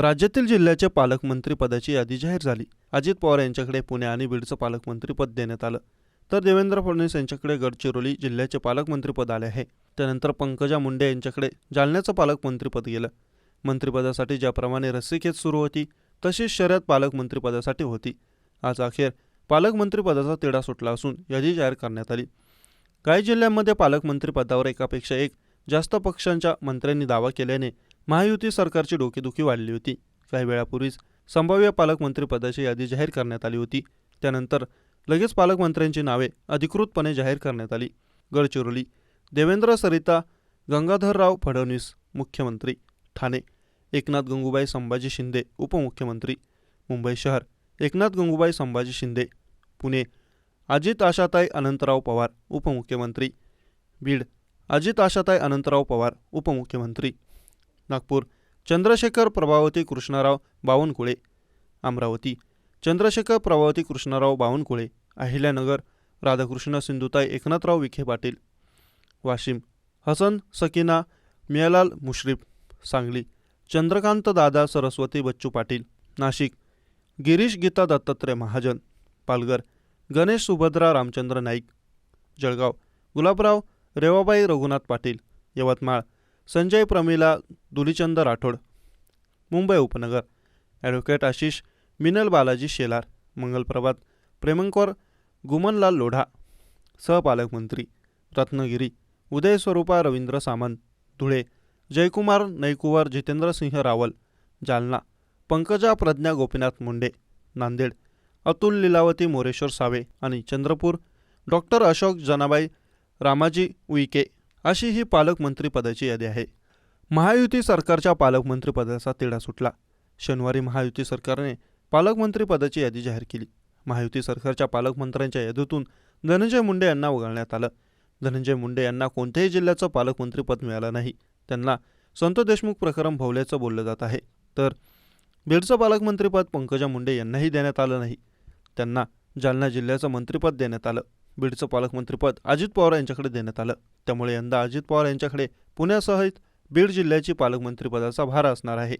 राज्यातील जिल्ह्याचे पालकमंत्रीपदाची यादी जाहीर झाली. अजित पवार यांच्याकडे पुणे आणि बीडचं पालकमंत्रीपद देण्यात आलं. तर देवेंद्र फडणवीस यांच्याकडे गडचिरोली जिल्ह्याचे पालकमंत्रीपद आले आहे. त्यानंतर पंकजा मुंडे यांच्याकडे जालन्याचं पालकमंत्रीपद गेलं. मंत्रिपदासाठी ज्याप्रमाणे रस्सीखेच सुरू होती तशीच शर्यत पालकमंत्रीपदासाठी होती. आज अखेर पालकमंत्रीपदाचा तिढा सुटला असून यादी जाहीर करण्यात आली. काही जिल्ह्यांमध्ये पालकमंत्रीपदावर एकापेक्षा एक जास्त पक्षांच्या मंत्र्यांनी दावा केल्याने महायुती सरकारची डोकेदुखी वाढली होती. काही वेळापूर्वीच संभाव्य पालकमंत्रीपदाची यादी जाहीर करण्यात आली होती. त्यानंतर लगेच पालकमंत्र्यांची नावे अधिकृतपणे जाहीर करण्यात आली. गडचिरोली देवेंद्र सरिता गंगाधरराव फडणवीस मुख्यमंत्री. ठाणे एकनाथ गंगूबाई संभाजी शिंदे उपमुख्यमंत्री. मुंबई शहर एकनाथ गंगूबाई संभाजी शिंदे. पुणे अजित आशाताई अनंतराव पवार उपमुख्यमंत्री. बीड अजित आशाताई अनंतराव पवार उपमुख्यमंत्री. नागपूर चंद्रशेखर प्रभावती कृष्णराव बावनकुळे अमरावती चंद्रशेखर प्रभावती कृष्णराव बावनकुळे अहिल्यानगर राधाकृष्ण सिंधुताई एकनाथराव विखे पाटील वाशिम हसन सकिना मियालाल मुश्रीफ सांगली चंद्रकांत दादा सरस्वती बच्चू पाटील नाशिक गिरीश गीता दत्तात्रय महाजन पालघर गणेश सुभद्रा रामचंद्र नाईक जळगाव गुलाबराव रेवाबाई रघुनाथ पाटील यवतमाळ संजय प्रमिला दुलीचंद राठोड. मुंबई उपनगर. ॲडव्होकेट आशिष मिनल बालाजी शेलार मंगलप्रभात प्रेमंकर गुमनलाल लोढा सहपालकमंत्री रत्नागिरी उदय स्वरूपा रवींद्र सामंत धुळे जयकुमार नयकुवर जितेंद्रसिंह रावल जालना पंकजा प्रज्ञा गोपीनाथ मुंडे नांदेड अतुल लीलावती मोरेश्वर सावे आणि चंद्रपूर डॉक्टर अशोक जनाबाई रामाजी उईके अशी ही पालकमंत्रीपदाची यादी आहे. महायुती सरकारच्या पालकमंत्रीपदाचा तिढा सुटला. शनिवारी महायुती सरकारने पालकमंत्रीपदाची यादी जाहीर केली. महायुती सरकारच्या पालकमंत्र्यांच्या यादीतून धनंजय मुंडे यांना वगळण्यात आलं. धनंजय मुंडे यांना कोणत्याही जिल्ह्याचं पालकमंत्रीपद मिळालं नाही. त्यांना संत देशमुख प्रकरण भवल्याचं बोललं जात आहे. तर बीडचं पालकमंत्रीपद पंकजा मुंडे यांनाही देण्यात आलं नाही. त्यांना जालना जिल्ह्याचं मंत्रिपद देण्यात आलं. बीडचं पालकमंत्रीपद अजित पवार यांच्याकडे देण्यात आलं. त्यामुळे यंदा अजित पवार यांच्याकडे पुण्यासह बीड जिल्ह्याची पालकमंत्रीपदाचा भार असणार आहे.